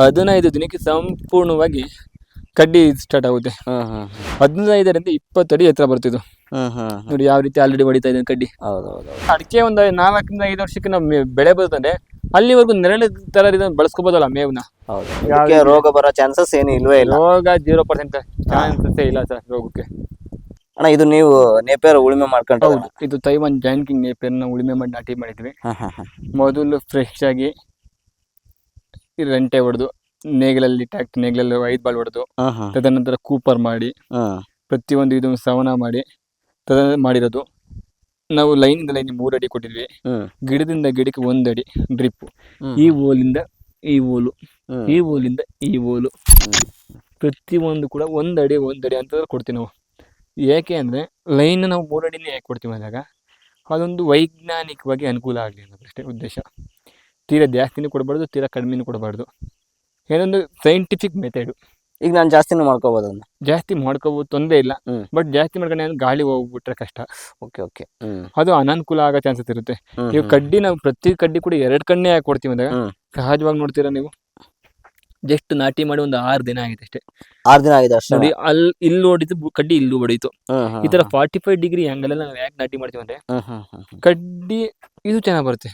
ಹದಿನೈದು ದಿನಕ್ಕೆ ಸಂಪೂರ್ಣವಾಗಿ ಕಡ್ಡಿ ಸ್ಟಾರ್ಟ್ ಆಗುತ್ತೆ. ಹದಿನೈದರಿಂದ ಇಪ್ಪತ್ತು ಅಡಿ ಎತ್ತರ ಬರ್ತಿದ್ದು ಹ್ಮ್ ನೋಡಿ ಯಾವ ರೀತಿ ಆಲ್ರೆಡಿ ಹೊಡಿತಾ ಇದೆ ಕಡ್ಡಿ. ಅಡಿಕೆ ಒಂದು ನಾಲ್ಕರಿಂದ ಐದು ವರ್ಷಕ್ಕೆ ನಾವು ಬೆಳೆ ಬರ್ತಂದ್ರೆ ಅಲ್ಲಿವರೆಗೂ ನೆರಳು ತರ ಇದನ್ನ ಬಳಸ್ಕೋಬೋದಲ್ಲ ಮೇವ್ನ? ರೋಗ ಬರೋ ಚಾನ್ಸಸ್ ಏನು ಇಲ್ವೇ ಇಲ್ಲ. ರೋಗ ಜೀರೋ ಪರ್ಸೆಂಟ್ ಚಾನ್ಸಸ್ ಇಲ್ಲ ಸರ್ ರೋಗಕ್ಕೆ. ಅಣ್ಣ ಇದು ನೀವು ನೇಪೇರ್ ಉಳುಮೆ ಮಾಡ್ಕೊಂಡು ಇದು ತೈವನ್ ಜಾಯಿಂಟ್ ಕಿಂಗ್ ನೇಪೇರ್ನ ಉಳುಮೆ ಮಾಡಿ ನಾಟಿ ಮಾಡಿದ್ವಿ. ಮೊದಲು ಫ್ರೆಶ್ ಆಗಿ ರೆಂಟೆ ಹೊಡೆದು ನೇಗಿಲಲ್ಲಿ ಟ್ಯಾಕ್ಟ್ ನೇಗಿಲಲ್ಲಿ ಐದು ಬಾಲ್ ಹೊಡೆದು ತದನಂತರ ಕೂಪರ್ ಮಾಡಿ ಪ್ರತಿಯೊಂದು ಇದು ಸವನ ಮಾಡಿ ತದ ಮಾಡಿರೋದು. ನಾವು ಲೈನಿಂದ ಲೈನ್ ಮೂರು ಅಡಿ ಕೊಟ್ಟಿದ್ವಿ. ಗಿಡದಿಂದ ಗಿಡಕ್ಕೆ ಒಂದಡಿ ಅಡಿ ಡ್ರಿಪ್ ಈ ಓಲಿಂದ ಈ ಓಲು ಈ ಓಲಿಂದ ಈ ಓಲು ಪ್ರತಿಯೊಂದು ಕೂಡ ಒಂದು ಅಡಿ ಒಂದು ಅಡಿ ಅಂತ ಕೊಡ್ತೀವಿ ನಾವು. ಏಕೆ ಅಂದರೆ ಲೈನ್ ನಾವು ಮೂರು ಅಡಿನೇ ಯಾಕೆ ಕೊಡ್ತೀವಿ ಅಂದಾಗ ಅದೊಂದು ವೈಜ್ಞಾನಿಕವಾಗಿ ಅನುಕೂಲ ಆಗಲಿ ಅನ್ನೋದಷ್ಟೇ ಉದ್ದೇಶ. ತೀರಾ ಜಾಸ್ತಿನೂ ಕೊಡಬಾರ್ದು ತೀರಾ ಕಡಿಮೆನೂ ಕೊಡಬಾರ್ದು. ಏನೊಂದು ಸೈಂಟಿಫಿಕ್ ಮೆಥಡು ಈಗ ನಾನು ಜಾಸ್ತಿನೂ ಮಾಡ್ಕೋಬೋದು ಅದನ್ನ ಜಾಸ್ತಿ ಮಾಡ್ಕೋಬೋದು ತೊಂದರೆ ಇಲ್ಲ ಹ್ಮ್. ಬಟ್ ಜಾಸ್ತಿ ಮಾಡ್ಕೊಂಡು ಗಾಳಿ ಹೋಗ್ಬಿಟ್ರೆ ಕಷ್ಟ. Okay okay hmm. ಅದು ಅನಾನುಕೂಲ ಆಗೋ ಚಾನ್ಸಸ್ ಇರುತ್ತೆ. ಹ್ಮ್, ನೀವು ಹ್ಮ್. ಕಡ್ಡಿ ನಾವು ಪ್ರತಿ ಕಡ್ಡಿ ಕೂಡ ಎರಡು ಕಣ್ಣೇ ಹಾಕಿ ಕೊಡ್ತೀವಿ ಅಂದಾಗ ಹ್ಮ್. ಸಹಜವಾಗಿ ನೋಡ್ತೀರಾ ನೀವು? ಜಸ್ಟ್ ನಾಟಿ ಮಾಡಿ ಒಂದು ಆರು ದಿನ ಆಗಿದೆ ಅಷ್ಟೇ. ಆರ್ ದಿನ ಆಗಿದೆ ಅಷ್ಟೇ. ನೋಡಿ ಅಲ್ಲಿ ಇಲ್ಲಿ ಹೊಡಿತು ಬು- ಕಡ್ಡಿ ಇಲ್ಲೂ ಹೊಡೀತು ಈ ತರ ಫಾರ್ಟಿ ಫೈವ್ ಡಿಗ್ರಿ ಆಂಗಲ್ ಅಲ್ಲಿ ನಾವು ಯಾಕೆ ನಾಟಿ ಮಾಡ್ತೀವಿ ಅಂದ್ರೆ. ಕಡ್ಡಿ ಇದು ಚೆನ್ನಾಗಿ ಬರುತ್ತೆ.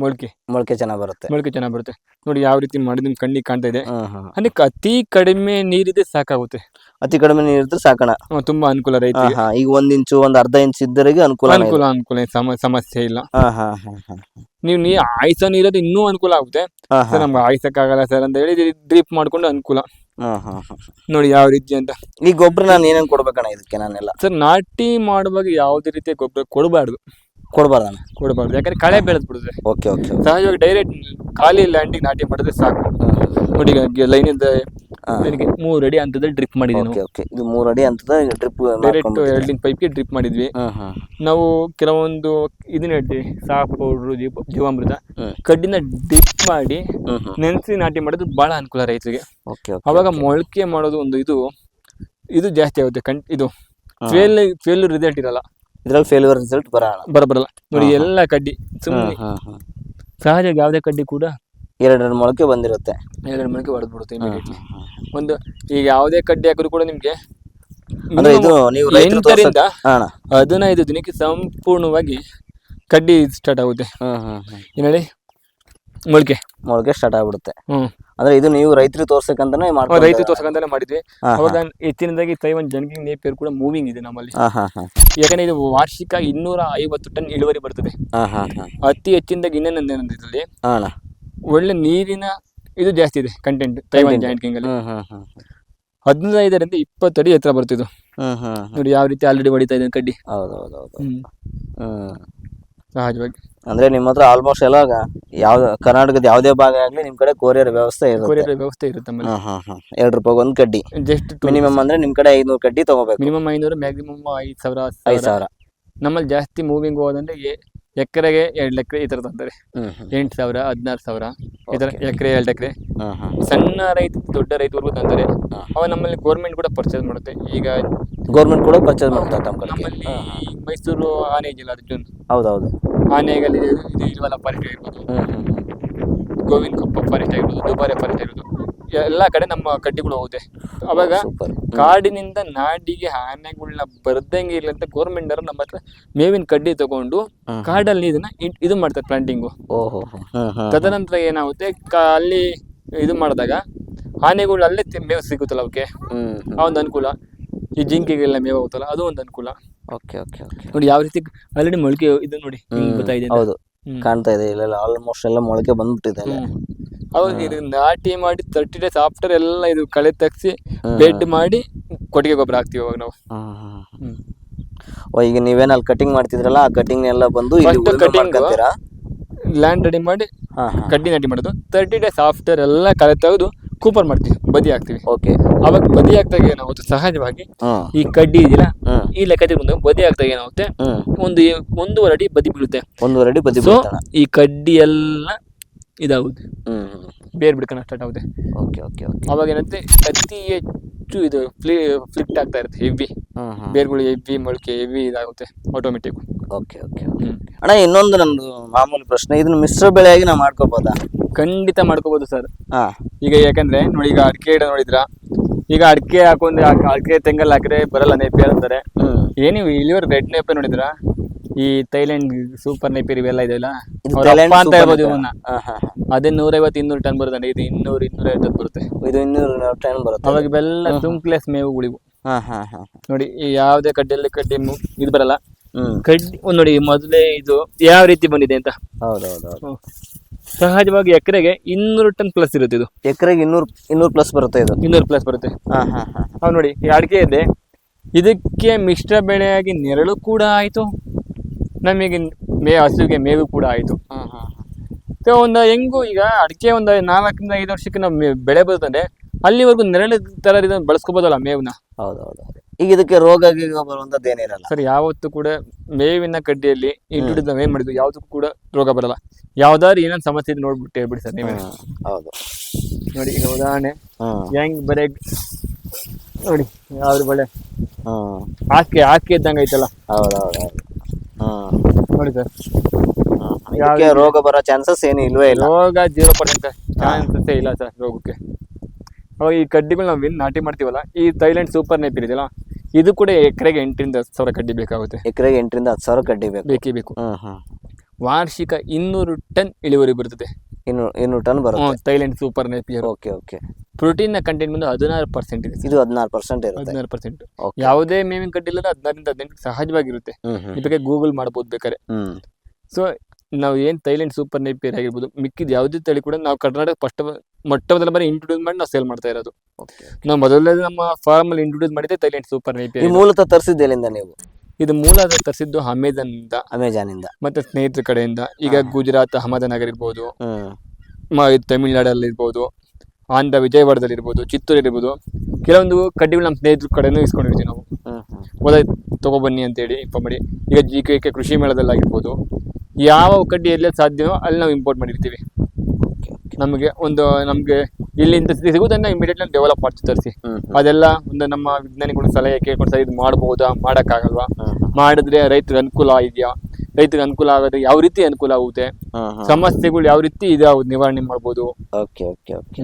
ಮೊಳಕೆ. ಮೊಳಕೆ ಚೆನ್ನಾಗಿ ಬರುತ್ತೆ. ಮೊಳಕೆ ಚೆನ್ನಾಗಿ ಬರುತ್ತೆ. ನೋಡಿ ಯಾವ ರೀತಿ ಮಾಡಿ ನಿಮ್ ಕಣ್ಣಿಗೆ ಕಾಣ್ತಾ ಇದೆ. ಹ್ಮ್, ಹ್ಮ್. ಅದಕ್ಕೆ ಅತಿ ಕಡಿಮೆ ನೀರಿದೆ ಸಾಕಾಗುತ್ತೆ. ಅತಿ ಕಡಿಮೆ ನೀರ್ ಇದ್ರೆ ಸಾಕಣ. ಹ್ಮ್, ತುಂಬಾ ಅನುಕೂಲ ಹಾ, ಹಾ. ಈಗ ಒಂದ್ ಇಂಚು ಒಂದ್ ಅರ್ಧ ಇಂಚ್ ಇದ್ದರಿಗೆ ಅನುಕೂಲ ಅನುಕೂಲ ಅನುಕೂಲ ಏನ್ ಸಮ ಸಮಸ್ಯೆ ಇಲ್ಲ. ಹಾ ಹಾ ಹಾ ಹಾ ನೀವು ನೀ ಆಯ್ಸ ನೀರೋದು ಇನ್ನೂ ಅನುಕೂಲ ಆಗುತ್ತೆ. ಹಾ, ಹಾ. ಆಗಲ್ಲ ನಮ್ಗೆ ಆಯ್ಸಕ್ಕಾಗಲ್ಲ ಸರ್ ಅಂತ ಹೇಳಿ ಡ್ರಿಪ್ ಮಾಡ್ಕೊಂಡು ಅನುಕೂಲ. ಹಾ, ಹಾ, ಹಾ. ನೋಡಿ ಯಾವ ರೀತಿ ಅಂತ. ಈ ಗೊಬ್ಬರ ನಾನು ಏನೇನ್ ಕೊಡ್ಬೇಕಣ್ಣ ಇದಕ್ಕೆ ನಾನೆಲ್ಲ? ಸರ್ ನಾಟಿ ಮಾಡುವಾಗ ಯಾವುದೇ ರೀತಿಯ ಗೊಬ್ಬರ ಕೊಡಬಾರ್ದು. ಕೊಡ್ಬಾರ್ದಣ್ಣ? ಕೊಡಬಾರ್ದು. ಯಾಕಂದ್ರೆ ಕಳೆ ಬೆಳೆದ್ ಬಿಡುತ್ತೆ. ಓಕೆ ಓಕೆ ಸಹಜವಾಗಿ ಡೈರೆಕ್ಟ್ ಖಾಲಿ ಲ್ಯಾಂಡಿಗೆ ನಾಟಿ ಮಾಡಿದ್ರೆ ಸಾಕು. ನೋಡಿ ಲೈನ್ ಲೈನಿಂದ ನನಗೆ ಮೂರು ಅಡಿ ಅಂತದಲ್ಲಿ ಡ್ರಿಪ್ ಮಾಡಿದ್ವಿ ಓಕೆ ಓಕೆ. ಇದು ಮೂರು ಅಡಿ ಅಂತದ ಡ್ರಿಪ್ ಡೈರೆಕ್ಟ್ ಎರಡಿನ ಪೈಪ್ಗೆ ಡ್ರಿಪ್ ಮಾಡಿದ್ವಿ. ನಾವು ಕೆಲವೊಂದು ಇದನ್ನ ಹೇಳ್ತೀವಿ ಸಾಫ್ ಪೌಡ್ರು ಜೀವ ಜೀವಾಮೃತ. ಕಡ್ಡಿನ ಡಿಪ್ ಮಾಡಿ ನೆನೆಸಿ ನಾಟಿ ಮಾಡೋದು ಬಹಳ ಅನುಕೂಲ ರೈತರಿಗೆ. ಅವಾಗ ಮೊಳಕೆ ಮಾಡೋದು ಒಂದು ಇದು ಇದು ಜಾಸ್ತಿ ಆಗುತ್ತೆ ಕಣ್ ಇದು. ಫೇಲ್ ಫೇಲ್ ರಿಸಲ್ಟ್ ಇರಲ್ಲ. ಇದ್ರಲ್ಲಿ ಫೇಲ್ಯೂರ್ ರಿಸಲ್ಟ್ ಬರಲ್ಲ. ಬರಬರಲ್ಲ ನೋಡಿ. ಎಲ್ಲ ಕಡ್ಡಿ ಸುಮ್ಮನೆ ಸಹಜವಾಗಿ ಯಾವುದೇ ಕಡ್ಡಿ ಕೂಡ ಎರಡೆರಡು ಮೊಳಕೆ ಬಂದಿರುತ್ತೆ. ಎರಡು ಮೊಳಕೆ ಹೊಡೆದು ಬಿಡುತ್ತೆ ಹ್ಮ್. ಒಂದು ಈಗ ಯಾವುದೇ ಕಡ್ಡಿ ಹಾಕಿದ್ರು ಕೂಡ ನಿಮಗೆ ಅಂದ್ರೆ ಇದು ನೀವು ಎಂಟರಿಂದ ಹದಿನೈದು ದಿನಕ್ಕೆ ಸಂಪೂರ್ಣವಾಗಿ ಕಡ್ಡಿ ಸ್ಟಾರ್ಟ್ ಆಗುತ್ತೆ. ಹ್ಮ್ ಹ್ಮ್ ಹ್ಮ್ ಏನ್ ಹೇಳಿ ಮೊಳಕೆ? ಮೊಳಕೆ ಸ್ಟಾರ್ಟ್ ಆಗ್ಬಿಡುತ್ತೆ. ಹ್ಮ್. ಅಂದ್ರೆ ಇದು ನೀವು ರೈತರು ತೋರ್ಸಕ್ಕಂತಾನೆ ರೈತರು ಮಾಡ್ಕೊಂಡು ತೋರ್ಸಕಂತಾನೆ ಮಾಡಿದ್ವಿ. ಅವಾಗ ಹೆಚ್ಚಿನದಾಗಿ ತೈವನ್ ಜನ್ಕಿಂಗ್ ನೇಪೇರ್ ಕೂಡ ಮೂವಿಂಗ್ ಇದೆ ನಮ್ಮಲ್ಲಿ. ಹಾ ಹಾ ಹಾ. ಯಾಕಂದ್ರೆ ಇದು ವಾರ್ಷಿಕ ಇನ್ನೂರ ಐವತ್ತು ಟನ್ ಇಳುವರಿ ಬರ್ತದೆ. ಅತಿ ಹೆಚ್ಚಿನದಾಗಿ ಇನ್ನೇನಂದ್ರೆ ಇದರಲ್ಲಿ ಒಳ್ಳೆ ನೀರಿನ ಇದು ಜಾಸ್ತಿ ಇದೆ ಕಂಟೆಂಟ್ ತೈವಾನ್. ಜಾಯಿಂಟ್ ಕಿಂಗ್ ಅಲ್ಲಿ. ಹದಿನೈದರಿಂದ ಇಪ್ಪತ್ತು ಅಡಿ ಎತ್ತರ ಬರ್ತಿದ್ದು ನೋಡಿ ಯಾವ ರೀತಿ ಆಲ್ರೆಡಿ ಹೊಡಿತಾ ಇದೆ ಕಡ್ಡಿ. ಹೌದು ಹೌದು ಹೌದು ಹ್ಮ್. ಹ್ಮ್. ಸಹಜವಾಗಿ. ಅಂದ್ರೆ ನಿಮ್ಮ ಹತ್ರ ಆಲ್ಮೋಸ್ಟ್ ಎಲ್ಲ ಯಾವ ಕರ್ನಾಟಕದ ಯಾವುದೇ ಭಾಗ ಆಗ್ಲಿ ನಿಮ್ ಕಡೆ ಕೊರಿಯರ್ ವ್ಯವಸ್ಥೆ ಇರುತ್ತೆ. ಕೊರಿಯರ್ ವ್ಯವಸ್ಥೆ ಇರುತ್ತೆ ನಮ್ಮಲ್ಲಿ. ಹಾ ಹಾ ಹಾ. ಎರಡು ರೂಪಾಯಿ ಒಂದ್ ಕಡ್ಡಿ. ಜಸ್ಟ್ ಮಿನಿಮಮ್ ಅಂದ್ರೆ ನಿಮ್ ಕಡೆ ಐನೂರು ಕಡ್ಡಿ ತಗೋಬೇಕು. ಮಿನಿಮಮ್ ಐನೂರು ಮ್ಯಾಕ್ಸಿಮಮ್ ಐದು ಸಾವಿರ ಐದು ಸಾವಿರ. ನಮ್ಮಲ್ಲಿ ಜಾಸ್ತಿ ಮೂವಿಂಗ್ ಹೋದಂದ್ರೆ ಎಕರೆಗೆ ಎರಡು ಎಕರೆ ಈ ಥರ ತಂತಾರೆ ಹ್ಮ್ ಹ್ಮ್. ಎಂಟು ಸಾವಿರ ಹದಿನಾರು ಸಾವಿರ ಈ ಥರ. ಎಕರೆ ಎರಡು ಎಕರೆ. ಸಣ್ಣ ರೈತ ದೊಡ್ಡ ರೈತವರೆಗೂ ತಂತಾರೆ ಹಾ. ಅವ ನಮ್ಮಲ್ಲಿ ಗೌರ್ಮೆಂಟ್ ಕೂಡ ಪರ್ಚೇಸ್ ಮಾಡುತ್ತೆ. ಈಗ ಗೌರ್ಮೆಂಟ್ ಕೂಡ ಪರ್ಚೇಸ್ ಮಾಡ್ತಾರೆ ತಮ್ಮ ಕಡೆಗೆ. ನಮ್ಮಲ್ಲಿ ಮೈಸೂರು ಆನೆ ಇದೆಯಲ್ಲ ಅದು ಹೌದೌದು. ಆನೆಗಲ್ಲಿ ಇದು ಇಲ್ವಲ್ಲ ಫಾರೆಸ್ಟ್ ಆಗಿರ್ಬೋದು. ಗೋವಿಂದ ಕೊಪ್ಪ ಫಾರೆಸ್ಟ್ ಆಗಿರ್ಬೋದು ದುಬಾರೆ ಫಾರೆಸ್ಟ್ ಆಗಿರ್ಬೋದು. ಎಲ್ಲ ಕಡೆ ನಮ್ಮ ಕಡ್ಡಿಗಳು ಹೋಗುತ್ತೆ. ಅವಾಗ ಸೂಪರ್ ಕಾಡಿನಿಂದ ನಾಡಿಗೆ ಆನೆಗಳನ್ನ ಬರ್ದಂಗೆ ಇಲ್ಲ ಅಂತ ಗೌರ್ಮೆಂಟ್ ಅವರು ನಮ್ಮ ಹತ್ರ ಮೇವಿನ ಕಡ್ಡಿ ತಗೊಂಡು. ಕಾಡಲ್ಲಿ ಇದನ್ನ ಇದು ಮಾಡ್ತಾರೆ ಪ್ಲಾಂಟಿಂಗು ಓಹೋ ತದನಂತರ ಏನಾಗುತ್ತೆ ಕ- ಅಲ್ಲಿ ಇದು ಮಾಡಿದಾಗ ಆನೆಗಳು ಅಲ್ಲೇ ತಿ- ಮೇವು ಸಿಗುತ್ತಲ್ಲ ಅವಕ್ಕೆ? ಹ್ಮ್ ಆ ಒಂದು ಅನುಕೂಲ. ಈ ಜಿಂಕೆಗೆಲ್ಲ ಮೇವು ಹೋಗುತ್ತಲ್ಲ ಅದು ಒಂದು ಅನುಕೂಲ. Okay okay okay. ನೋಡಿ ಯಾವ ರೀತಿ ಆಲ್ರೆಡಿ ಮೊಳಕೆ ಇದು ನೋಡಿ ಹಿಂಗ್ ಬರ್ತಾ ಇದೆ ಅಂತ. ಹೌದು. ಕಾಣ್ತಾ ಇದೆ. ಇಲ್ಲೆಲ್ಲ ಆಲ್ಮೋಸ್ಟ್ ಎಲ್ಲ ಮೊಳಕೆ ಬಂದ್ಬಿಟ್ಟಿದೆ. ಅವಾಗ ಇದು ನಾಟಿ ಮಾಡಿ ತರ್ಟಿ ಡೇಸ್ ಆಫ್ಟರ್ ಎಲ್ಲ ಇದು ಕಳೆ ತೆಗ್ಸಿ ಬೆಡ್ ಮಾಡಿ ಕೊಟ್ಟಿಗೆ ಗೊಬ್ಬರ ಹಾಕ್ತಿವಿ ಅವಾಗ ನಾವು. ಓ ಈಗ ನೀವೇನ್ ಅಲ್ಲಿ ಕಟಿಂಗ್ ಮಾಡ್ತಿದ್ರಲ್ಲ ಆ ಕಟಿಂಗ್ ಎಲ್ಲ ಬಂದು ಕಟಿಂಗ್ ಲ್ಯಾಂಡ್ ರೆಡಿ ಮಾಡಿ ಕಡ್ಡಿ ನಾಟಿ ಮಾಡೋದು. ತರ್ಟಿ ಡೇಸ್ ಆಫ್ಟರ್ ಎಲ್ಲ ಕಳೆ ತೆಗೆದು ಕೂಪರ್ ಮಾಡ್ತೀವಿ ಬದಿ ಹಾಕ್ತಿವಿ. ಓಕೆ ಅವಾಗ ಬದಿ ಹಾಕ್ದಾಗ ಏನಾಗುತ್ತೆ? ಸಹಜವಾಗಿ ಈ ಕಡ್ಡಿ ಇದೆಯಲ್ಲ ಈ ಲೆಕ್ಕದಲ್ಲಿ ಬಂದಾಗ ಬದಿ ಹಾಕ್ದಾಗ ಏನಾಗುತ್ತೆ? ಒಂದು ಒಂದೂವರೆ ಅಡಿ ಬದಿ ಬೀಳುತ್ತೆ. ಒಂದೂವರೆ ಅಡಿ ಬದಿ ಸೊ ಈ ಕಡ್ಡಿ ಎಲ್ಲ ಇದಾಗುತ್ತೆ. ಬೇರ್ ಬಿಡ್ಕೊಂಡು ಸ್ಟಾರ್ಟ್ ಆಗುತ್ತೆ. ಓಕೆ ಓಕೆ ಅವಾಗ ಏನಂತೆ ಅತಿ ಹೆಚ್ಚು ಇದು ಫ್ಲಿ ಫ್ಲಿಕ್ಟ್ ಆಗ್ತಾ ಇರುತ್ತೆ ಹೆವಿ ಬೇರ್ಗಳು ಹೆವಿ ಮೊಳಕೆ ಹೆವಿ ಇದಾಗುತ್ತೆ ಆಟೋಮೆಟಿಕ್ ಓಕೆ ಓಕೆ ಅಣ್ಣ ಇನ್ನೊಂದು ನಮ್ದು ಮಾಮೂಲಿ ಪ್ರಶ್ನೆ. ಇದನ್ನ ಮಿಶ್ರ ಬೆಳೆಯಾಗಿ ನಾವು ಮಾಡ್ಕೋಬೋದಾ? ಖಂಡಿತ ಮಾಡ್ಕೋಬಹುದು ಸರ್ ಹಾ. ಈಗ ಯಾಕಂದ್ರೆ ನೋಡಿ ಈಗ ಅಡಿಕೆ ಗಿಡ ನೋಡಿದ್ರ? ಈಗ ಅಡಿಕೆ ಹಾಕೊಂಡ್ರೆ ಅಡಿಕೆ ತೆಂಗಲ್ ಹಾಕಿದ್ರೆ ಬರಲ್ಲ ನೆಪಿ ಅಂತಾರೆ. ಹ್ಮ್. ಏನು ಇಲ್ಲಿವರ್ ರೆಡ್ ನೇಪೆ ನೋಡಿದ್ರ? ಈ ಥೈಲ್ಯಾಂಡ್ ಸೂಪರ್ ನೆಪಿ ಇವೆಲ್ಲ ಇದೆಯಲ್ಲ? ಇದು ಅವ್ರ Thailand ಅಪ್ಪ ಅಂತ super ಹೇಳ್ಬೋದು ನೇಪಿಯರ್. ಇವನ್ನ ಹಾ ಹಾ ಹಾ. ಅದೇ ನೂರೈವತ್ತು ಇನ್ನೂರು ಟನ್ ಬರುತ್ತೆ ಇದು ಇನ್ನೂರು ಇನ್ನೂರ ಐವತ್ತು ಬರುತ್ತೆ. ಇದು ಇನ್ನೂರು ಟನ್ ಬರುತ್ತೆ. ಅವಾಗ ಇವೆಲ್ಲ ಮೇವು ಹಾ ಹಾ ಹಾ ನೋಡಿ ಈ ಯಾವ್ದೇ ಕಡ್ಡಿಯಲ್ಲಿ ಕಡ್ಡಿ ಮು- ಇದು ಬರಲ್ಲ. ಹ್ಮ್. ಕಡ್ಡಿ ಒಂದ್ ನೋಡಿ ಮೊದಲೇ ಇದು ಯಾವ ರೀತಿ ಬಂದಿದೆ ಅಂತ. ಹೌದೌದು ಸಹಜವಾಗಿ ಎಕರೆಗೆ ಇನ್ನೂರು ಟನ್ ಪ್ಲಸ್ ಇರುತ್ತೆ ಇದು. ಎಕರೆಗೆ ಇನ್ನೂರು ಇನ್ನೂರು ಪ್ಲಸ್ ಬರುತ್ತೆ ಇದು. ಇನ್ನೂರು ಪ್ಲಸ್ ಬರುತ್ತೆ. ಹಾ ಹಾ ಹಾ. ನೋಡಿ ಈ ಅಡಿಕೆ ಇದೆ. ಇದಕ್ಕೆ ಮಿಶ್ರ ಬೆಳೆಯಾಗಿ ನೆರಳು ಕೂಡ ಆಯಿತು. ನಮಗೆ ಮೇ ಹಸುವಿಗೆ ಮೇವು ಕೂಡ ಆಯಿತು. ಹಾ ಹಾ ಸೊ ಒಂದು ಹೆಂಗು ಈಗ ಅಡಿಕೆ ಒಂದು ನಾಲ್ಕರಿಂದ ಐದು ವರ್ಷಕ್ಕೆ ನಾವು ಬೆಳೆ ಬರ್ತಂದ್ರೆ ಅಲ್ಲಿವರೆಗೂ ನೆರಳು ಥರ ಇದನ್ನು ಬಳಸ್ಕೋಬೋದಲ್ಲ ಹೌದು ಹೌದೌದು. ಈಗ ಇದಕ್ಕೆ ರೋಗ ಗೀಗ ಬರುವಂತದ್ದು ಏನಿರಲ್ಲ ಸರ್ ಯಾವತ್ತೂ ಕೂಡ ಮೇವಿನ ಕಡ್ಡಿಯಲ್ಲಿ ಇಟ್ಟು ನಾವು ಏನ್ ಮಾಡಿದ್ವಿ ಯಾವ್ದಕ್ಕೂ ಕೂಡ ರೋಗ ಬರಲ್ಲ. ಯಾವ್ದಾದ್ರು ಏನಾದ್ರು ಸಮಸ್ಯೆ ಇದೆ ನೋಡ್ಬಿಟ್ಟು ಹೇಳ್ಬಿಡಿ ಸರ್ ನೀವೇ ಹೌದು. ನೋಡಿ ಈಗ ಉದಾಹರಣೆ. ಹೆಂಗ್ ಬರೇ ನೋಡಿ ಯಾವ್ದು ಬಳೆ ಹಾಕಿ ಹಾಕಿ ಇದ್ದಂಗೆ ಐತಲ್ಲ. ಹೌದೌದು ನೋಡಿ ಸರ್. ರೋಗ ಬರೋ ಚಾನ್ಸಸ್ ಏನು ಇಲ್ವೇ ಇಲ್ಲ. ರೋಗ ಜೀರೋ ಪರ್ಸೆಂಟ್ ಚಾನ್ಸಸ್ ಇಲ್ಲ ಸರ್ ರೋಗಕ್ಕೆ. ಅವಾಗ ಈ ಕಡ್ಡಿಗಳು ನಾವು ನಾಟಿ ಮಾಡ್ತೀವಲ್ಲ ಈ ಥೈಲ್ಯಾಂಡ್ ಸೂಪರ್ ನೆಪ್ ಇದೆಯಲ್ಲ ಇದು ಕೂಡ ಎಕರೆಗೆ ಎಂಟರಿಂದ ಹತ್ತು ಸಾವಿರ ಕಡ್ಡಿ ಬೇಕಾಗುತ್ತೆ. ಎಕರೆಗೆ ಎಂಟರಿಂದ ಹತ್ತು ಸಾವಿರ ಕಡ್ಡಿ ಬೇಕು. ಬೇಕೇ ಬೇಕು. ಹ್ಮ್ ಹ್ಮ್. ವಾರ್ಷಿಕ ಇನ್ನೂರು ಟನ್ ಇಳುವರಿ ಬರುತ್ತದೆ ಇನ್ನು ಇನ್ನೂರು ಟನ್ ಬರುತ್ತೆ. Thailand super Napier. Okay okay. Protein content ಬಂದು ಹದಿನಾರು ಪರ್ಸೆಂಟ್ ಇದೆ ಇದು ಹದಿನಾರು ಪರ್ಸೆಂಟ್ ಇರುತ್ತೆ. ಹದಿನಾರು ಪರ್ಸೆಂಟ್. ಯಾವುದೇ ಮೇವಿನ ಕಡ್ಡಿ ಇಲ್ಲ ಹದಿನಾರಿಂದ ಹದಿನೆಂಟು ಸಹಜವಾಗಿರುತ್ತೆ. ಇದಕ್ಕೆ ಹ್ಮ್. ಗೂಗಲ್ ಮಾಡ್ಬೋದು ಬೇಕಾದ್ರೆ. ಹ್ಮ್. ಸೊ ನಾವು ಏನು ಥೈಲ್ಯಾಂಡ್ ಸೂಪರ್ ನೇಪಿಯರ್ ಆಗಿರ್ಬೋದು ಮಿಕ್ಕಿದ ಯಾವುದೇ ತಳಿ ಕೂಡ ನಾವು ಕರ್ನಾಟಕ ಫಸ್ಟ್ ಮೊಟ್ಟ ಮೊದಲ ಬಾರಿ ಇಂಟ್ರೊಡ್ಯೂಸ್ ಮಾಡಿ ನಾವು ಸೇಲ್ ಮಾಡ್ತಾ ಇರೋದು. ನಾವು ಮೊದಲೇ ನಮ್ಮ ಫಾರ್ಮ್ ಅಲ್ಲಿ ಇಂಟ್ರೊಡ್ಯೂಸ್ ಮಾಡಿದ್ದೆ ಥೈಲ್ಯಾಂಡ್ ಸೂಪರ್ ನೇಪಿಯರ್ ಮೂಲತಃ ತರಿಸಿದ್ದೆಲ್ಲಿಂದ ನೀವು? ಇದು ಮೂಲ ತರಿಸಿದ್ದು ಅಮೆಜಾನ್ ಇಂದ ಅಮೆಜಾನ್ ಇಂದ ಮತ್ತೆ ಸ್ನೇಹಿತರ ಕಡೆಯಿಂದ. ಈಗ ಗುಜರಾತ್ ಅಹಮದನಗರ್ ಇರ್ಬೋದು. ತಮಿಳುನಾಡಲ್ಲಿ ಇರ್ಬೋದು. ಆಂಧ್ರ ವಿಜಯವಾಡದಲ್ಲಿ ಇರ್ಬೋದು ಚಿತ್ತೂರು ಇರ್ಬೋದು. ಕೆಲವೊಂದು ಕಡ್ಡಿಗಳು ನಮ್ಮ ಸ್ನೇಹಿತರ ಕಡೆನೂ ಇಸ್ಕೊಂಡಿರ್ತೀವಿ ನಾವು. ಹೋದ ತಗೊಬನ್ನಿ ಅಂತೇಳಿ ಇನ್ಫಾರ್ಮ್ ಮಾಡಿ. ಈಗ ಜಿ ಕೆ ಕೆ ಕೃಷಿ ಮೇಳದಲ್ಲಾಗಿರ್ಬೋದು. ಯಾವ ಕಡ್ಡಿ ಎಲ್ಲೆಲ್ಲಿ ಸಾಧ್ಯವೋ ಅಲ್ಲಿ ನಾವು ಇಂಪೋರ್ಟ್ ಮಾಡಿರ್ತೀವಿ. ನಮಗೆ ಒಂದು ನಮಗೆ ಇಲ್ಲಿಂದ ಸಿಗುವುದನ್ನ ಇಮಿಡಿಯೇಟ್ಲಿ ಡೆವಲಪ್ ಮಾಡ್ತೀವಿ ತರಿಸಿ. ಅದೆಲ್ಲ ಒಂದು ನಮ್ಮ ವಿಜ್ಞಾನಿಗಳು ಸಲಹೆ ಕೇಳ್ಕೊಂಡು ಸರ್ ಇದು ಮಾಡ್ಬೋದಾ ಮಾಡೋಕ್ಕಾಗಲ್ವಾ? ಮಾಡಿದ್ರೆ ರೈತರಿಗೆ ಅನುಕೂಲ ಇದೆಯಾ ರೈತರಿಗೆ ಅನುಕೂಲ ಆಗೋದ್ರೆ ಯಾವ ರೀತಿ ಅನುಕೂಲ ಆಗುತ್ತೆ? ಸಮಸ್ಯೆಗಳು ಯಾವ ರೀತಿ ಇದಾವ್ ನಿವಾರಣೆ ಮಾಡ್ಬೋದು? ಓಕೆ ಓಕೆ ಓಕೆ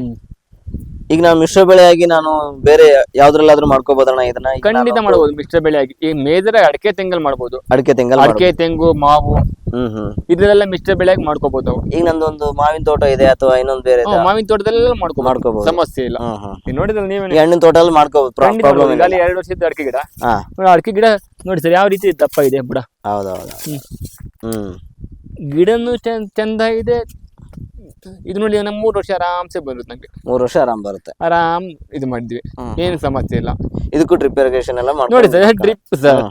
ಈಗ ನಾವು ಮಿಶ್ರ ಬೆಳೆಯಾಗಿ ನಾನು ಬೇರೆ ಯಾವ್ದ್ರಲ್ಲಾದ್ರೂ ಮಾಡ್ಕೋಬೋದಣ್ಣ ಇದನ್ನ? ಈಗ ಖಂಡಿತ ಮಾಡಬಹುದು ಮಾಡ್ಬೋದು ಮಿಶ್ರ ಆಗಿ ಈ ಮೇಜರ್ ಅಡಿಕೆ ತೆಂಗಲ್ ಮಾಡ್ಬೋದು. ಅಡಿಕೆ ತೆಂಗಲ್ ಅಡಿಕೆ ತೆಂಗು ಮಾವು. ಹ್ಮ್ ಹ್ಮ್. ಇದ್ರಲ್ಲೆಲ್ಲ ಮಿಶ್ರ ಬೆಳೆಯಾಗಿ ಮಾಡ್ಕೋಬಹುದು ನಾವು ಈಗ ನಂದೊಂದು ಮಾವಿನ ತೋಟ ಇದೆ ಅಥವಾ ಇನ್ನೊಂದು ಬೇರೆ ಹ್ಮ್, ಮಾವಿನ ತೋಟದಲ್ಲೆಲ್ಲ ಮಾಡ್ಕೋಬಹುದು ಮಾಡ್ಕೋಬಹುದು ಸಮಸ್ಯೆ ಇಲ್ಲ. ಹ್ಮ್ ಹ್ಮ್. ಈಗ ನೋಡಿದ್ರೆ ನೀವೇ ಈ ಹಣ್ಣಿನ ತೋಟದಲ್ಲಿ ಮಾಡ್ಕೋಬಹುದು ಖಂಡಿತ ಪ್ರಾಬ್ಲಮ್ ಮಾಡ್ಬೋದು. ಇಲ್ಲ. ಈಗ ಎರಡು ವರ್ಷದ ಅಡಿಕೆ ಗಿಡ. ಹಾ. ನೋಡಿ, ಅಡಿಕೆ ಗಿಡ ನೋಡಿ ಸರ್ ಯಾವ ರೀತಿ ದಪ್ಪ ಇದೆ ಬುಡ. ಹೌದೌದು. ಹ್ಮ್. ಗಿಡನು ಚೆಂದ ಚಂದ ಇದೆ ಇದು ನೋಡಿ ನಮ್ಮ ಮೂರು ವರ್ಷ ಆರಾಮ್ಸೆ ಬರುತ್ತೆ ನಂಗೆ. ಮೂರು ವರ್ಷ ಆರಾಮ್ ಬರುತ್ತೆ. ಆರಾಮ್ ಇದು ಮಾಡಿದ್ವಿ. ಏನು ಸಮಸ್ಯೆ ಇಲ್ಲ. ಇದಕ್ಕೂ ಡ್ರಿಪ್ ಇರಿಗೇಷನ್ ಎಲ್ಲ ನೋಡಿ ಸರ್ ಡ್ರಿಪ್ ಸರ್.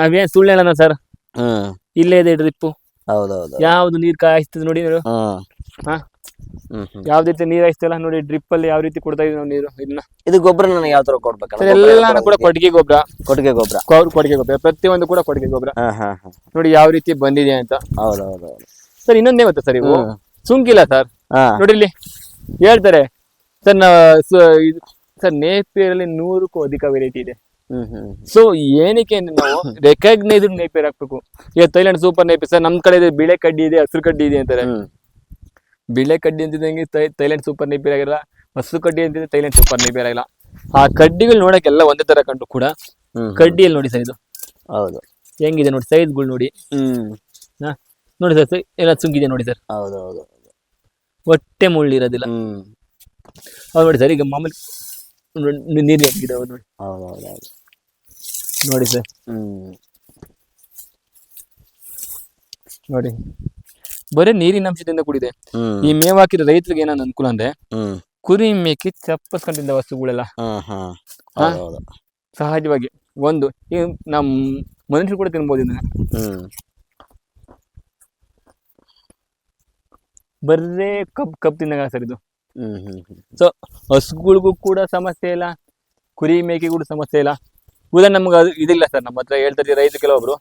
ನಾವೇನ್ ಸುಳ್ಳು ಹೇಳೋಣ ಸರ್? ಹ್ಮ್. ಇಲ್ಲೇ ಇದೆ ಡ್ರಿಪ್ ಹೌದೌದು. ಯಾವ್ದು ನೀರ್ ಕಾಯಿಸ್ತದೆ ನೋಡಿ ನೀವು ಹ್ಮ್. ಹಾ? ಹ್ಮ್ ರೀತಿ ನೀರ್ ಹಾಯಿಸ್ತಲ್ಲ ನೋಡಿ ಡ್ರಿಪ್ ಅಲ್ಲಿ ಯಾವ ರೀತಿ ಕೊಡ್ತಾ ಇದ್ದೀವಿ ನಾವು ನೀರು ಇದನ್ನ. ಇದು ಗೊಬ್ಬರ ನನಗೆ ಯಾವ ತರ ಕೊಡ್ಬೇಕು ಸರ್ ಗೊಬ್ಬರ ಎಲ್ಲಾನು ಕೂಡ? ಕೊಟ್ಟಿಗೆ ಗೊಬ್ಬರ. ಕೊಟ್ಟಿಗೆ ಗೊಬ್ಬರ. ಕೊಟ್ಟಿಗೆ ಗೊಬ್ಬರ. ಪ್ರತಿಯೊಂದು ಕೂಡ ಕೊಟ್ಟಿಗೆ ಗೊಬ್ಬರ. ನೋಡಿ ಯಾವ ರೀತಿ ಬಂದಿದೆ ಅಂತ. ಹೌದೌದು ಸರ್ ಇನ್ನೊಂದೇ ಗೊತ್ತಾ ಸರ್ ಇವು. ಸುಂಕಿಲ್ಲ ಸರ್ ಹಾ. ನೋಡಿ ಹೇಳ್ತಾರೆ ಸರ್ ಸರ್ ನೇಪಿಯರಲ್ಲಿ ನೂರಕ್ಕೂ ಅಧಿಕ ವೆರೈಟಿ ಇದೆ. ಹ್ಮ್ ಹ್ಮ್ ಸೊ ಏನಕ್ಕೆ ಅಂದ್ರೆ ನಾವು ರೆಕಗ್ನೈಸ್ಡ್ ನೇಪಿಯರ್ ಹಾಕ್ಬೇಕು ಈಗ ಥೈಲ್ಯಾಂಡ್ ಸೂಪರ್ ನೇಪಿಯರ್ ಸರ್ ನಮ್ ಕಡೆ ಇದೆ ಬಿಳೆ ಕಡ್ಡಿ ಇದೆ ಹಸಿರು ಕಡ್ಡಿ ಇದೆ ಅಂತಾರೆ. ಬಿಳೆ ಕಡ್ಡಿ ಅಂತಿದ್ದಂಗೆ ಥೈಲ್ಯಾಂಡ್ ಸೂಪರ್ ನೇಪಿಯರ್ ಆಗಿಲ್ಲ ಹಸು ಕಡ್ಡಿ ಅಂತಿದ್ರೆ ಥೈಲ್ಯಾಂಡ್ ಸೂಪರ್ ನೇಪಿಯರ್ ಆಗಿಲ್ಲ. ಆ ಕಡ್ಡಿಗಳು ನೋಡಕ್ಕೆ ಎಲ್ಲ ಒಂದೇ ತರ ಕಂಡು ಕೂಡ ಕಡ್ಡಿಯಲ್ಲಿ ನೋಡಿ ಸರ್ ಇದು. ಹೌದು. ಹೆಂಗಿದೆ ನೋಡಿ ಸೈಜ್ಗಳು ನೋಡಿ. ಹ್ಮ್. ಹಾ ನೋಡಿ ಸರ್ ಎಲ್ಲ ಸುಂಕಿದೆ ನೋಡಿ ಸರ್ ಹೌದೌದು ಹೊಟ್ಟೆ ಮುಳ್ಳಿರೋದಿಲ್ಲ. ಇರೋದಿಲ್ಲ ಹೌದು ನೋಡಿ ಸರ್ ಈಗ ಮಾಮೂಲಿ ನೀರು ಹಾಕಿದ ನೋಡಿ. ಹೌದೌದೌದು. ನೋಡಿ ಸರ್. ನೋಡಿ. ಬರೀ ನೀರಿನ ಅಂಶದಿಂದ ಕೂಡಿದೆ. ಈ ಮೇವು ಹಾಕಿದ ರೈತರಿಗೆ ಏನಾದ್ರು ಅನುಕೂಲ ಅಂದ್ರೆ ಕುರಿ ಮೇಕೆ ಚಪ್ಪಸ್ಕೊಂಡಿದ್ದ ವಸ್ತುಗಳೆಲ್ಲ. ಸಹಜವಾಗಿ. ಒಂದು ಈ ನಮ್ ಮನುಷ್ಯರು ಕೂಡ ತಿನ್ಬೋದು ಇದನ್ನ. ಬರ್ರೇ ಕಬ್ ಕಬ್ ತಿಂದಂಗ ಸರ್ ಇದು. ಹ್ಮ್ ಹ್ಮ್ ಹ್ಮ್. ಸೊ ಹಸುಗಳಿಗೂ ಕೂಡ ಸಮಸ್ಯೆ ಇಲ್ಲ ಕುರಿ ಮೇಕೆಗೂ ಸಮಸ್ಯೆ ಇಲ್ಲ. ಉದಾಹರಣೆ ನಮ್ಗೆ ಅದು ಇದಿಲ್ಲ ಸರ್ ನಮ್ಮ ಹತ್ರ ಹೇಳ್ತಾರೆ ರೈತರು ಕೆಲವೊಬ್ರು.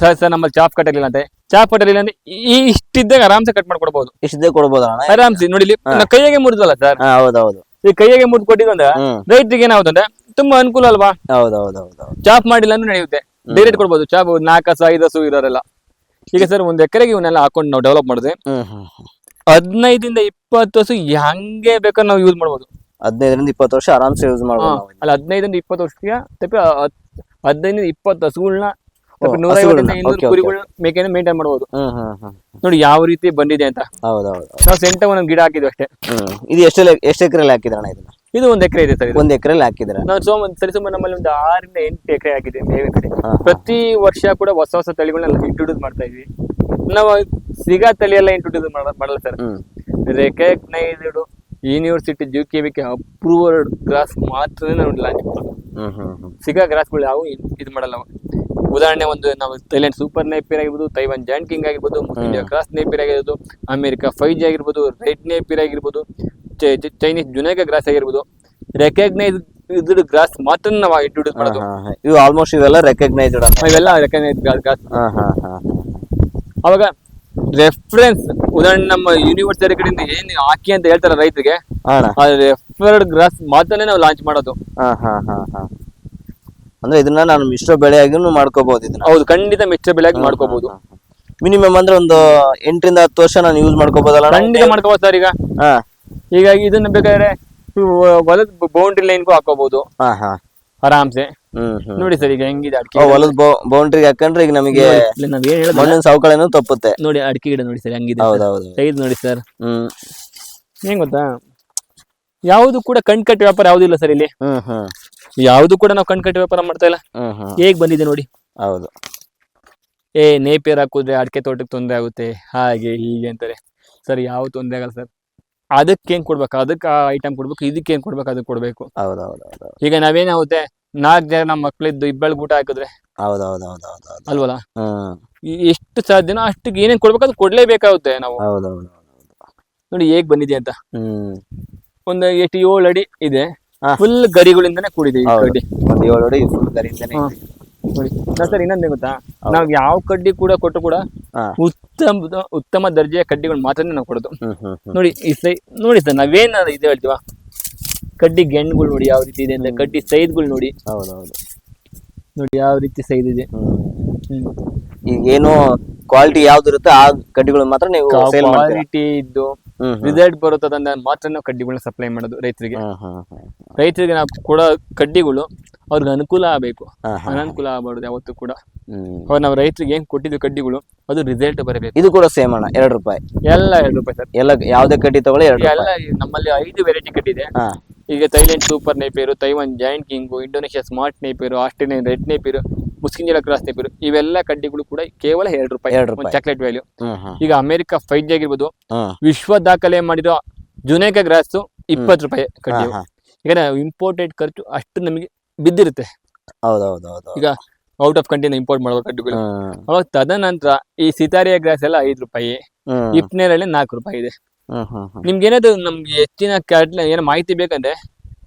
ಸರ್ ಸರ್ ನಮ್ಮಲ್ಲಿ ಚಾಪ್ ಕಟ್ಟಲಿಲ್ಲ ಅಂತೆ. ಚಾಪ್ ಕಟ್ಟಲಿಲ್ಲ ಅಂದ್ರೆ ಈ ಇಷ್ಟಿದ್ದಾಗ ಆರಾಮ್ಸೆ ಕಟ್ ಮಾಡ್ಕೊಡ್ಬೋದು. ಇಷ್ಟೇ ಕೊಡ್ಬೋದು ಆರಾಮ್ಸಿ ನೋಡಿ ಕೈಯಾಗೆ ಮುರಿದಲ್ಲ ಸರ್? ಹೌದೌದು. ಈ ಕೈಯಾಗೆ ಮುರಿದು ಕೊಟ್ಟಿದ್ದಂದ್ರೆ ರೈತರಿಗೆ ಏನಾಗುತ್ತಂದ್ರೆ ತುಂಬಾ ಅನುಕೂಲ ಅಲ್ವಾ? ಹೌದೌದು ಚಾಪ್ ಮಾಡಿಲ್ಲ ಅಂದ್ರೆ ನಡೆಯುತ್ತೆ. ಡೈರೆಕ್ಟ್ ಕೊಡ್ಬೋದು ಚಾಪ್ ನಾಲ್ಕು ಹಸು ಐದು ಹಸು ಇರೋರೆಲ್ಲ. ಈಗ ಸರ್ ಒಂದ್ ಎಕರೆಗೆ ಇವನ್ನೆಲ್ಲ ಹಾಕೊಂಡು ನಾವು ಡೆವಲಪ್ ಮಾಡಿದ್ರೆ ಹದಿನೈದಿಂದ ಇಪ್ಪತ್ತು ವರ್ಷ ಹಂಗೆ ಬೇಕಾದ್ರೆ ನಾವು ಯೂಸ್ ಮಾಡ್ಬೋದು. ಹದಿನೈದರಿಂದ ಇಪ್ಪತ್ತು ವರ್ಷ ಆರಾಮ್ಸೆ ಯೂಸ್ ಮಾಡ್ಬೋದು ನಾವು ಅಲ್ಲ ಹದಿನೈದರಿಂದ ಇಪ್ಪತ್ತು ವರ್ಷಕ್ಕೆ ತಪ್ಪಿ ಹದಿನೈದರಿಂದ ಇಪ್ಪತ್ತು ಹಸುಗಳನ್ನ ಓ, ಹಸುಗಳ್ನ. ಇನ್ನೂರು Okay, okay. ಕುರಿಗಳನ್ನ ಮೇಕೆನ ಮೇಂಟೈನ್ ಮಾಡ್ಬೋದು. ಹ್ಮ್ ಹ್ಮ್ ಹ್ಮ್ ನೋಡಿ ಯಾವ ರೀತಿ ಬಂದಿದೆ ಅಂತ. ಹೌದೌದು. ನಾವು ಸೆಂಟ ಒಂದೊಂದು ಗಿಡ ಹಾಕಿದ್ವಿ ಅಷ್ಟೇ. ಹ್ಮ್. ಇದು ಎಷ್ಟು ಎಷ್ಟು ಎಕರೆ ಹಾಕಿದ್ರಣ ಇದನ್ನ? ಇದು ಒಂದ್ ಎಕರೆ ಇದೆ ಸರ್ ಒಂದು ಎಕರೆಲ್ಲಿ ಹಾಕಿದ್ರ. ನಾವು ಸೋಮ ಸರಿಸುಮಾರು ನಮ್ಮಲ್ಲಿ ಒಂದು ಆರಿಂದ ಎಂಟು ಎಕರೆ ಆಗಿದೆ ಮೇವಿನ ಕಡೆ. ಹಾ, ಹಾ. ಪ್ರತಿ ವರ್ಷ ಕೂಡ ಹೊಸ ಹೊಸ ತಳಿಗಳನ್ನ ಇಂಟ್ರೊಡ್ಯೂಸ್ ಮಾಡ್ತಾ ಇದ್ವಿ. ನಾವು ಸಿಗಾ ತಳಿ ಎಲ್ಲ ಇಂಟ್ರೊಡ್ಯೂಸ್ ಮಾಡಲ್ಲ sir. Hmm. Recognised university G K V K approved grass ಮಾತ್ರ ನಾವು ಲಾಂಚ್ ಮಾಡೋದು ಹ್ಮ್ ಹ್ಮ್ ಹ್ಮ್. ಸಿಗಾ ಗ್ರಾಸ್ಗಳು ಯಾವ ಇದು ಮಾಡಲ್ಲ ಉದಾಹರಣೆ ಒಂದು ನಾವು ಥೈಲ್ಯಾಂಡ್ ಸೂಪರ್ ನೇಪಿಯರ್ ಆಗಿರ್ಬೋದು ತೈವಾನ್ ಜಾಯಿಂಟ್ ಕಿಂಗ್ ಆಗಿರ್ಬೋದು ಇಂಡಿಯಾ ಕ್ರಾಸ್ ನೇಪಿಯರ್ ಆಗಿರ್ಬೋದು ಅಮೆರಿಕ ಫೈವ್ ಜಿ ಆಗಿರ್ಬೋದು ರೆಡ್ ನೇಪಿಯರ್ ಆಗಿರ್ಬೋದು ಚೈನೀಸ್ ಜುನೇಗ ಗ್ರಾಸ್ ಆಗಿರ್ಬೋದು. ರೆಕಗ್ನೈಸ್ ಇದ್ರ ಗ್ರಾಸ್ ಮಾತ್ರ ನಾವು ಇಂಟ್ರೊಡ್ಯೂಸ್ ಮಾಡೋದು. ಇವು ಆಲ್ಮೋಸ್ಟ್ ಇವೆಲ್ಲ ರೆಕಗ್ನೈಸ್ಡ್ ಇವೆಲ್ಲ ರೆಕಗ್ನೈಸ್ ಗ್ರಾಸ್ ಹಾ ಹಾ ಹಾ ಅವಾಗ ರೆಫರೆನ್ಸ್ ಉದಾಹರಣೆ ನಮ್ಮ ಯೂನಿವರ್ಸಿಟಿ ಕಡೆಯಿಂದ ಏನು ಹಾಕಿ ಅಂತ ಹೇಳ್ತಾರೆ ರೈತರಿಗೆ ರೆಫರ್ಡ್ ಗ್ರಾಸ್ ಮಾತ್ರನೇ ನಾವು ಲಾಂಚ್ ಮಾಡೋದು. ಹಾ ಹಾ ಹಾ ಹಾ. ಅಂದ್ರೆ ಇದನ್ನ ನಾನು ಮಿಶ್ರ ಬೆಳೆಯಾಗಿನೂ ಮಾಡ್ಕೋಬಹುದು ಇದನ್ನ. ಹೌದು ಖಂಡಿತ ಮಿಶ್ರ ಬೆಳೆಯಾಗಿ ಮಾಡ್ಕೋಬಹುದು ಮಿನಿಮಮ್ ಅಂದ್ರೆ ಒಂದು ಎಂಟರಿಂದ ಹತ್ತು ವರ್ಷ ನಾನು ಯೂಸ್ ಮಾಡ್ಕೋಬಹುದಲ್ಲ? ಖಂಡಿತ ಮಾಡ್ಕೋಬಹುದು ಸರ್ ಈಗ. ಹಾ. ಹೀಗಾಗಿ ಇದನ್ನ ಬೇಕಾದ್ರೆ ಹೊಲದ ಬೌಂಡ್ರಿ ಲೈನ್ಗೂ ಹಾಕೋಬಹುದು ಹಾ ಹಾ. ಆರಾಮ್ಸೆ. ನೋಡಿ ಸರ್ ಈಗ ಹೆಂಗಿದೆ ಅಡಿಕೆ ಹೊಲದ ಬೌಂಡ್ರಿಗೆ ಹಾಕೊಂಡ್ರೆ ಈಗ ನಮಗೆ ಮಣ್ಣಿನ ಸವಕಳಿನೂ ತಪ್ಪುತ್ತೆ. ನೋಡಿ ಅಡಿಕೆ ಗಿಡ ನೋಡಿ ಸರ್ ಹೆಂಗಿದೆ ಹೌದೌದು. ಸೈಜ್ ನೋಡಿ ಸರ್. ಹ್ಮ್. ಹೆಂಗ್ ಗೊತ್ತಾ? ಯಾವುದು ಕೂಡ ಕಣ್ ಕಟ್ಟಿ ವ್ಯಾಪಾರ ಯಾವ್ದು ಇಲ್ಲ ಸರ್ ಇಲ್ಲಿ. ಯಾವುದು ಕೂಡ ನಾವು ಕಣ್ ಕಟ್ಟಿ ವ್ಯಾಪಾರ ಮಾಡ್ತಾ ಇಲ್ಲ. ಹೇಗ್ ಬಂದಿದೆ ನೋಡಿ? ಹೌದು. ಏ ನೇಪೇರ್ ಹಾಕುದ್ರೆ ಅಡಿಕೆ ತೋಟಕ್ಕೆ ತೊಂದರೆ ಆಗುತ್ತೆ. ಹಾಗೆ ಹೀಗೆ ಅಂತಾರೆ. ಸರ್ ಯಾವ ತೊಂದರೆ ಆಗಲ್ಲ ಸರ್. ಅದಕ್ಕೆ ಏನ್ ಕೊಡ್ಬೇಕು? ಅದಕ್ಕೆ ಆ ಐಟಮ್ ಕೊಡ್ಬೇಕು ಇದಕ್ಕೆ ಏನ್ ಕೊಡ್ಬೇಕು ಅದಕ್ಕೆ ಕೊಡ್ಬೇಕು. ಹೌದು ಈಗ ನಾವೇನಾಗುತ್ತೆ ನಾಲ್ಕು ಜನ ನಮ್ಮ ಮಕ್ಳಿದ್ದು ಇಬ್ಬಳಿಗೆ ಊಟ ಹಾಕಿದ್ರೆ? ಹೌದು ಹೌದು ಹೌದು ಹೌದು ಅಲ್ವಲ್ಲ? ಹ್ಮ್ ಈ- ಎಷ್ಟು ಸಾಧ್ಯನೋ ಅಷ್ಟಕ್ಕೆ ಏನೇನ್ ಕೊಡ್ಬೇಕು ಅದು ಕೊಡ್ಲೇಬೇಕಾಗುತ್ತೆ ನಾವು. ಹೌದೌದು ನೋಡಿ ಹೇಗ್ ಬಂದಿದೆ ಅಂತ. ಹ್ಮ್. ಒಂದು ಎಷ್ಟು ಏಳು ಅಡಿ ಇದೆ. ಹಾ. ಫುಲ್ ಗರಿಗಳಿಂದನೇ ಕೂಡಿದೆ ಈ ಹೌದು. ಕಡ್ಡಿ. ಒಂದ್ ಏಳು ಅಡಿ ಫುಲ್ ಗರಿಯಿಂದನೇ ಹಾ. ನೋಡಿ ಸರ್. ಇನ್ನೊಂದೇ ಗೊತ್ತಾ? ನಾವ್ ಯಾವ ಕಡ್ಡಿ ಕೂಡ ಕೊಟ್ಟು ಕೂಡ ಹಾ. ಉತ್ತಮ ಉತ್ತಮ ದರ್ಜೆಯ ಕಡ್ಡಿಗಳು ಮಾತ್ರ ನಾವು ಕೊಡೋದು. ನೋಡಿ ಈ ಸೈ ನೋಡಿ ಸರ್ ನಾವೇನ ಇದು ಹೇಳ್ತೀವ? ಕಡ್ಡಿ ಗೆಣ್ಗಳು ನೋಡಿ ಯಾವ ರೀತಿ ಇದೆ ಅಂದ್ರೆ ಕಡ್ಡಿ ಸೈಜ್ಗಳು ನೋಡಿ. ಹೌದೌದು. ನೋಡಿ ಯಾವ ರೀತಿ ಸೈಜ್ ಇದೆ. ಈಗ ಏನು ಕ್ವಾಲಿಟಿ ಯಾವ್ದು ಇರುತ್ತೆ ಆ ಕಡ್ಡಿಗಳು ಮಾತ್ರ ನೀವು ಸೇಲ್ ಮಾಡ್ತೀರಾ? ಕ್ವಾಲಿಟಿ ಇದ್ದು ರಿಸಲ್ಟ್ ಬರುತ್ತದೆ ಮಾತ್ರ ನಾವು ಕಡ್ಡಿಗಳನ್ನ ಸಪ್ಲೈ ಮಾಡೋದು ರೈತರಿಗೆ. ರೈತರಿಗೆ ನಾವು ಕೊಡೋ ಕಡ್ಡಿಗಳು ಅವ್ರಿಗೆ ಅನುಕೂಲ ಆಗಬೇಕು. ಅನಾನುಕೂಲ ಆಗಬಾರ್ದು ಯಾವತ್ತೂ ಕೂಡ. ಅವ್ರು ನಾವು ರೈತರಿಗೆ ಏನ್ ಕೊಟ್ಟಿದ್ದು ಕಡ್ಡಿಗಳು ಅದು ರಿಸಲ್ಟ್ ಬರಬೇಕು. ಇದು ಕೂಡ ಸೇಮ್ ಅಣ್ಣ ಎರಡು ರೂಪಾಯಿ. ಎಲ್ಲ ಎರಡು ರೂಪಾಯಿ ಸರ್. ಎಲ್ಲ ಯಾವ್ದೇ ಕಡ್ಡಿ ತಗೊಳ್ಳಿ ಎರಡು ಎಲ್ಲ ನಮ್ಮಲ್ಲಿ ಐದು ವೆರೈಟಿ ಕಟ್ಟಿದೆ ಹಾ. ಈಗ Thailand super ನೇಪೇರು Taiwan giant king Indonesia smart ನೇಪೇರು Australian red ಮುಸ್ಕಿನ್ ಮುಸ್ಕಿಂಜಲ ಕ್ರಾಸ್ ನೇಪೇರು ಇವೆಲ್ಲ ಕಡ್ಡಿಗಳು ಕೂಡ ಕೇವಲ ಎರಡು ರೂಪಾಯಿ ಎರಡು ರೂಪಾಯಿ. ಚಾಕ್ಲೇಟ್ ವ್ಯಾಲ್ಯೂ ಈಗ ಅಮೆರಿಕ ಫೈವ್ ಜಿ ಆಗಿರ್ಬೋದು ವಿಶ್ವ ದಾಖಲೆ ಮಾಡಿರೋ ಜುನೇಕ ಗ್ರಾಸ್ ಇಪ್ಪತ್ತು ರೂಪಾಯಿ ಕಡ್ಡಿ. ಈಗ ಇಂಪೋರ್ಟೆಡ್ ಖರ್ಚು ಅಷ್ಟು ನಮಗೆ ಬಿದ್ದಿರುತ್ತೆ. ಈಗ ಔಟ್ ಆಫ್ ಕಂಟ್ರಿನ ಇಂಪೋರ್ಟ್ ಕಡ್ಡಿಗಳು ಅವಾಗ ತದನಂತರ ಈ ಸಿತಾರಿಯ ಗ್ರಾಸ್ ಎಲ್ಲ ಐದು ರೂಪಾಯಿ ಇಪ್ನೇರಲ್ಲಿ ನಾಲ್ಕು ರೂಪಾಯಿ ಇದೆ. ನಿಮ್ಗೆ ಏನಾದ್ರು ನಮ್ಗೆ ಹೆಚ್ಚಿನ ಕ್ಯಾಟ್ಲ ಏನೋ ಮಾಹಿತಿ ಬೇಕಂದ್ರೆ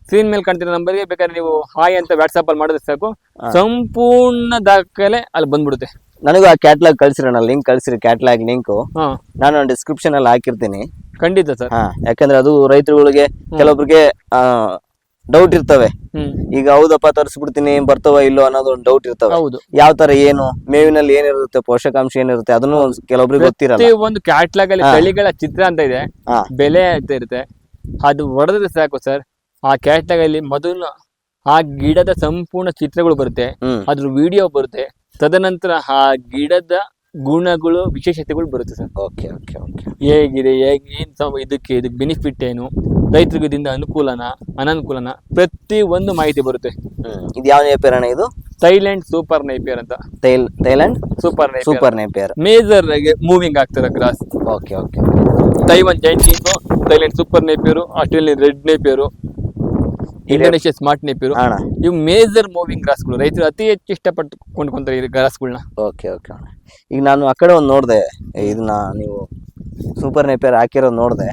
ಸ್ಕ್ರೀನ್ ಮೇಲೆ ಕಾಣ್ತಿರೋ ನಂಬರ್ಗೆ ಬೇಕಾದ್ರೆ ನೀವು ಹಾಯ್ ಅಂತ ವಾಟ್ಸಪ್ ಅಲ್ಲಿ ಮಾಡಿದ್ರೆ ಸಾಕು. ಸಂಪೂರ್ಣ ದಾಖಲೆ ಅಲ್ಲಿ ಬಂದ್ಬಿಡುತ್ತೆ. ನನಗೂ ಆ ಕ್ಯಾಟ್ಲಾಗ್ ಕಳ್ಸಿರೋಣ ಲಿಂಕ್ ಕಳ್ಸಿರಿ ಕ್ಯಾಟ್ಲಾಗ್ ಲಿಂಕ್ ನಾನು ಡಿಸ್ಕ್ರಿಪ್ಷನ್ ಅಲ್ಲಿ ಹಾಕಿರ್ತೀನಿ. ಖಂಡಿತ ಸರ್. ಯಾಕಂದ್ರೆ ಅದು ರೈತರುಗಳಿಗೆ ಕೆಲವೊಬ್ರಿಗೆ ಡೌಟ್ ಇರ್ತವೆ. ಈಗ ಹೌದಪ್ಪ ತರಿಸ್ಬಿಡ್ತೀನಿ ಬರ್ತವ ಇಲ್ಲೋ ಅನ್ನೋದು ಒಂದು ಡೌಟ್ ಇರ್ತವೆ. ಹೌದು. ಯಾವ ತರ ಏನು ಮೇವಿನಲ್ಲಿ ಏನಿರುತ್ತೆ ಪೋಷಕಾಂಶ ಏನಿರುತ್ತೆ ಅದನ್ನು ಕೆಲವೊಬ್ರಿಗೆ ಗೊತ್ತಿರಲ್ಲ. ಒಂದು ಕ್ಯಾಟ್ಲಾಗ್ ಅಲ್ಲಿ ಬೆಳೆಗಳ ಚಿತ್ರ ಅಂತ ಇದೆ. ಹಾ. ಬೆಲೆ ಅಂತ ಇರುತ್ತೆ. ಅದು ಹೊಡೆದ್ರೆ ಸಾಕು ಸರ್. ಆ ಕ್ಯಾಟ್ಲಾಗ್ ಅಲ್ಲಿ ಮೊದಲು ಆ ಗಿಡದ ಸಂಪೂರ್ಣ ಚಿತ್ರಗಳು ಬರುತ್ತೆ. ಹ್ಮ್. ಅದ್ರ ವಿಡಿಯೋ ಬರುತ್ತೆ. ತದನಂತರ ಆ ಗಿಡದ ಗುಣಗಳು ವಿಶೇಷತೆಗಳು ಬರುತ್ತೆ ಸರ್. ಓಕೆ ಓಕೆ ಓಕೆ ಹೇಗಿದೆ ಹೇಗೆ ಏನು ಇದಕ್ಕೆ ಇದಕ್ಕೆ ಬೆನಿಫಿಟ್ ಏನು? ರೈತರಿಗೆ ಇದರಿಂದ ಅನುಕೂಲನ ಅನನುಕೂಲನ ಪ್ರತಿ ಒಂದು ಮಾಹಿತಿ ಬರುತ್ತೆ. ಇದು ಯಾವ ನೇಪಿಯರ್ ಅಣ್ಣ ಇದು? ಥೈಲ್ಯಾಂಡ್ ಸೂಪರ್ ನೇಪಿಯರ್ ಅಂತ. ತೈಲ್ Thailand? Super super Napier. Major moving ಆಗ್ತದೆ grass okay okay Taiwan giant Thailand super Napier Australian red Napier Indonesia smart Napier ಅಣ್ಣ. ಇವು ಮೇಜರ್ ಮೂವಿಂಗ್ ಗ್ರಾಸ್ಗಳು ರೈತರು ಅತಿ ಹೆಚ್ಚು ಇಷ್ಟಪಟ್ಟು ಕೊಂಡ್ಕೊಂತಾರೆ ಈ ಗ್ರಾಸ್ಗಳನ್ನ ಓಕೆ ಓಕೆ ಅಣ್ಣ. ಈಗ ನಾನು ಆ ಕಡೆ ಒಂದು ನೋಡಿದೆ. ಇದನ್ನ ನೀವು ಸೂಪರ್ ನೇಪಿಯರ್ ಹಾಕಿರೋದು ನೋಡಿದೆ.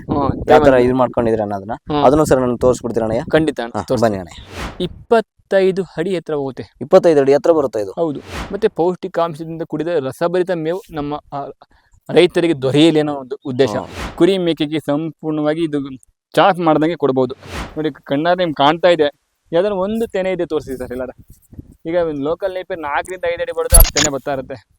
ಯಾವ ತರ ಇದು ಮಾಡ್ಕೊಂಡಿದ್ರೆ ಅನ್ನೋದನ್ನ. ಅದನ್ನು? ಸರ್ ನಾನು ತೋರಿಸ್ಬಿಡ್ತೀರ ಅಣ್ಣಯ್ಯ ಖಂಡಿತ ಅಣ್ಣ, ಬನ್ನಿ ಅಣ್ಣ. ಇಪ್ಪತ್ತೈದು ಅಡಿ ಎತ್ತರ ಹೋಗುತ್ತೆ. ಇಪ್ಪತ್ತೈದು ಅಡಿ ಹತ್ರ ಬರುತ್ತೆ ಇದು? ಹೌದು. ಮತ್ತೆ ಪೌಷ್ಟಿಕಾಂಶದಿಂದ ಕೂಡಿದ ರಸಭರಿತ ಮೇವು ನಮ್ಮ ಆ, ರೈತರಿಗೆ ದೊರೆಯಲಿ ಅನ್ನೋ ಒಂದು ಉದ್ದೇಶ. ಕುರಿ ಮೇಕೆಗೆ ಸಂಪೂರ್ಣವಾಗಿ ಇದು ಚಾಪ್ ಮಾಡ್ದಂಗೆ ಕೊಡ್ಬೋದು. ನೋಡಿ ಕಣ್ಣಾರೆ ನಿಮ್ಗೆ ಕಾಣ್ತಾ ಇದೆ. ಯಾವ್ದಾದ್ರು ಒಂದು ತೆನೆ ಇದೆ ತೋರಿಸಿ ಸರ್ ಎಲ್ಲಾರ? ಈಗ ಲೋಕಲ್ ನೇಪೇರ್ ನಾಲ್ಕರಿಂದ ಐದು ಅಡಿ ಬರೋದು ಅದು ತೆನೆ ಬರ್ತಾ ಇರುತ್ತೆ.